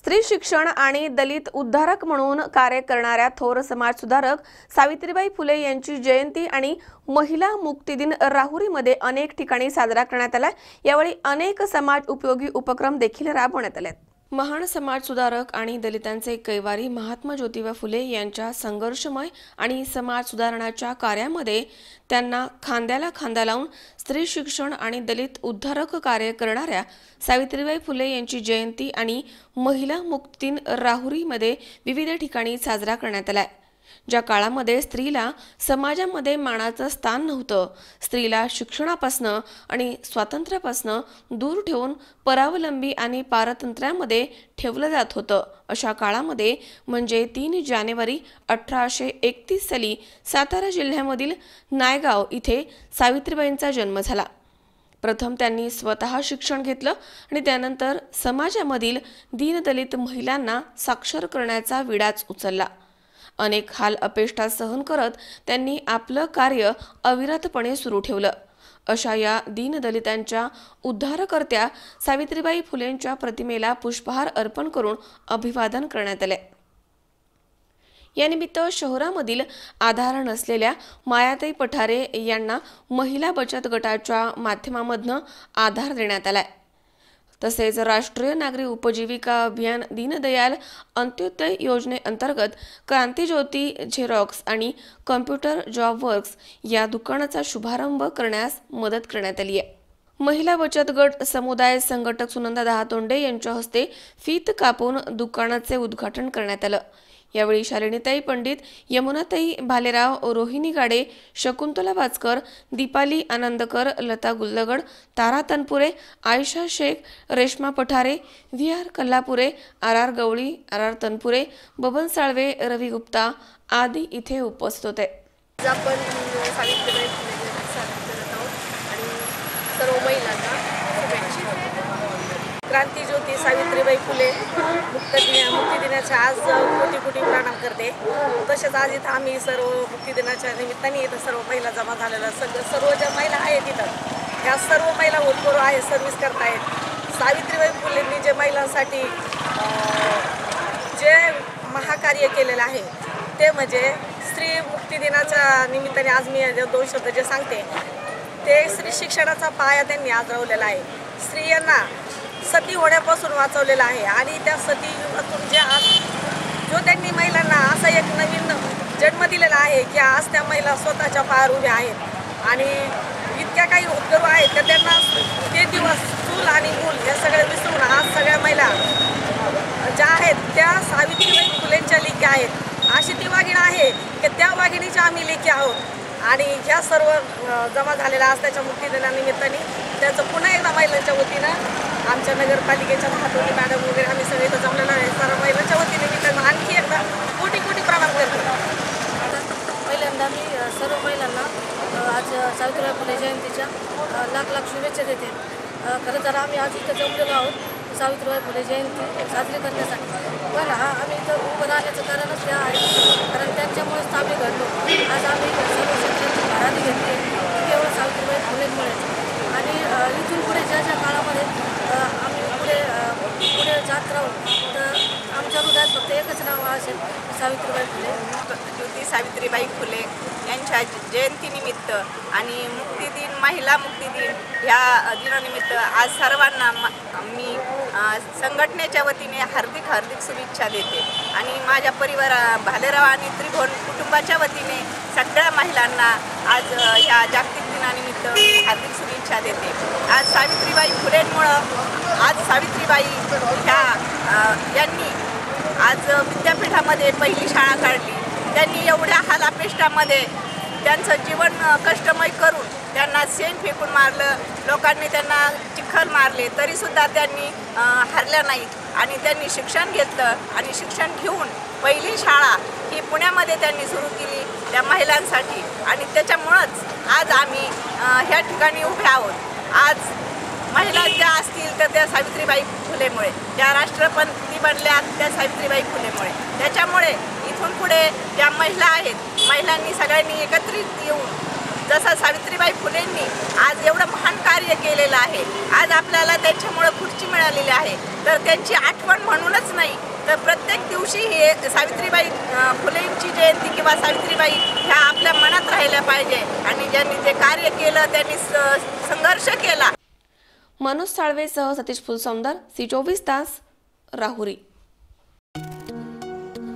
स्त्री शिक्षण आणि दलित उद्धारक म्हणून कार्य करणाऱ्या थोर समाज सुधारक सावित्रीबाई फुले यांची जयंती आणि महिला मुक्ती दिन राहुरीमध्ये अनेक ठिकाणी साजरा करण्यात आला यावेळी अनेक समाज उपयोगी उपक्रम देखील राबवण्यात आले महान समाजसुधारक आणि दलितांचे कैवारी महात्मा ज्योतिबा फुले यांच्या संघर्षमय आणि समाज सुधारणाच्या कार्यामध्ये त्यांना खांद्याला खांदा लावून स्त्री शिक्षण आणि दलित उद्धारक कार्य करणाऱ्या सावित्रीबाई फुले यांची जयंती आणि महिला मुक्तीन राहुरीमध्ये विविध ठिकाणी साजरा करण्यात आला ज्या काळामध्ये स्त्रीला समाजामध्ये मानाचं स्थान नव्हतं स्त्रीला शिक्षणापासनं आणि स्वातंत्र्यापासनं दूर ठेवून परावलंबी आणि पारतंत्र्यामध्ये ठेवलं जात होतं. अशा काळामध्ये म्हणजे तीन जानेवारी अठराशे एकतीस साली सातारा जिल्ह्यामधील नायगाव इथे सावित्रीबाईंचा जन्म झाला. प्रथम त्यांनी स्वतः शिक्षण घेतलं आणि त्यानंतर समाजामधील दीनदलित महिलांना साक्षर करण्याचा विडाच उचलला. अनेक हाल अपेष्टा सहन करत त्यांनी आपलं कार्य अविरतपणे सुरू ठेवलं. अशा या दीनदलितांच्या उद्धारकर्त्या सावित्रीबाई फुलेंच्या प्रतिमेला पुष्पहार अर्पण करून अभिवादन करण्यात आले. यानिमित्त शहरामधील आधार नसलेल्या मायाताई पठारे यांना महिला बचत गटाच्या माध्यमामधनं आधार देण्यात आलाय. तसेच राष्ट्रीय नागरी उपजीविका अभियान दीनदयाल अंत्योदय योजनेअंतर्गत क्रांतीज्योती झेरॉक्स आणि कम्प्युटर जॉब वर्क्स या दुकानाचा शुभारंभ करण्यास मदत करण्यात आली आहे. महिला बचत गट समुदाय संघटक सुनंदा दहातोंडे यांच्या हस्ते फीत कापून दुकानाचे उद्घाटन करण्यात आलं. यावेळी शालिनीताई Pandit यमुनाताई Bhalerao Rohini Gade Shakuntala Wachkar Deepali Anandkar Lata Gullagad Tara Tanpure Ayesha Shaikh Reshma Pathare V R Kallapure R R Gawali R R Tanpure Baban Salve Ravi Gupta आदी इथे उपस्थित होते. आपण सावित्रीबाई फुले आणि सर्व महिलांना क्रांतीज्योती सावित्रीबाई फुले मुक्त मुक्तिदिनाच्या मुक्ती दिनाच्या आज कोटी कोटी प्रणाम करते. तसेच आज इथं आम्ही सर्व मुक्ती दिनाच्या निमित्ताने इथं सर्व महिला जमा झालेल्या सगळं सर्व ज्या महिला आहेत इथं ह्या सर्व महिला होतकरू आहेत सर्व्हिस करतायत. सावित्रीबाई फुलेंनी जे महिलांसाठी जे महाकार्य केलेलं आहे ते म्हणजे स्त्री मुक्ती दिनाच्या निमित्ताने आज मी दोन शब्द जे सांगते ते स्त्री शिक्षणाचा पाया त्यांनी आजवलेला आहे. स्त्रियांना सती होण्यापासून वाचवलेलं आहे. आणि त्या सती युगातून जे आज जो त्यांनी महिलांना असा एक नवीन जन्म दिलेला आहे की आज त्या महिला स्वतःच्या पायावर उभ्या आहेत. आणि इतक्या काही उपद्रव आहेत तर त्यांना ते दिवस चूल आणि मूल हे सगळे विसरून आज सगळ्या महिला ज्या आहेत त्या सावित्रीबाई फुलेंच्या लेखी आहेत. अशी ती वाघिण आहे की त्या वाघिणीच्या आम्ही लेखी आहोत. आणि ह्या सर्व जमा झालेल्या आज त्याच्या मुक्ती दिनानिमित्ताने त्याचं पुन्हा एकदा महिलांच्या वतीनं आमच्या नगरपालिकेच्या महापौरी मॅडम वगैरे आम्ही सगळे तर जमलेलो आहे. सर्व महिलांच्या वतीने मी त्यांना आणखी एकदा कोटी कोटी प्रणाम करतो. पहिल्यांदा मी सर्व महिलांना आज सावित्रीबाई फुले जयंतीच्या लाख लाख शुभेच्छा देते. खरं तर आम्ही आज इथं जमलेलो आहोत सावित्रीबाई फुले जयंती साजरी करण्यासाठी. पण हा आम्ही इथं उभं राहण्याचं कारणच त्या आहे. कारण त्यांच्यामुळेच आम्ही घडलो. आज आम्ही सर्व क्षेत्राची भरारी घेतली ती केवळ सावित्रीबाई फुलेंमुळेच आणि अ, इथून पुढे ज्या ज्या काळामध्ये अ, आम्ही पुढे अ, पुढे जात राहू तर आमच्या हृदयात फक्त एकच नाव असेल सावित्रीबाई फुले ज्योती सावित्रीबाई फुले यांच्या जयंतीनिमित्त आणि मुक्ती दिन महिला मुक्ती दिन ह्या दिनानिमित्त आज सर्वांना म- मी संघटनेच्या वतीने हार्दिक हार्दिक शुभेच्छा देते. आणि माझ्या परिवारा भालेराव आणि त्रिभुवन कुटुंबाच्या वतीने सगळ्या महिलांना आज ह्या जागतिक दिनानिमित्त हार्दिक शुभेच्छा देते. आज सावित्रीबाई फुलेंमुळं आज सावित्रीबाई ह्या यांनी आज विद्यापीठामध्ये पहिली शाळा काढली. त्यांनी एवढ्या हालापेष्टामध्ये त्यांचं जीवन कष्टमय करून त्यांना सेन फेकून मारलं. लोकांनी त्यांना चिखल मारले. तरीसुद्धा त्यांनी हरल्या नाही नाहीत. आणि त्यांनी शिक्षण घेतलं आणि शिक्षण घेऊन पहिली शाळा ही पुण्यामध्ये त्यांनी सुरू केली त्या महिलांसाठी. आणि त्याच्यामुळंच आज आम्ही ह्या ठिकाणी उभे आहोत. आज महिला ज्या असतील तर त्या सावित्रीबाई फुलेमुळे ज्या राष्ट्रपती बनल्या त्या सावित्रीबाई फुलेमुळे. त्याच्यामुळे इथून पुढे ज्या महिला आहेत महिलांनी सगळ्यांनी एकत्रित येऊन जसं सावित्रीबाई फुलेंनी आज एवढं महान कार्य केलेलं आहे आज आपल्याला त्यांच्यामुळं खुर्ची मिळालेली आहे. तर त्यांची आठवण म्हणूनच नाही तर प्रत्येक दिवशी हे सावित्रीबाई फुलेंची जयंती किंवा सावित्रीबाई ह्या आपल्या मनात राहिल्या पाहिजे आणि ज्यांनी जे कार्य केलं त्यांनी संघर्ष केला. मनोज साळवेसह सतीश फुलसौंदर सी चोवीस तास राहुरी.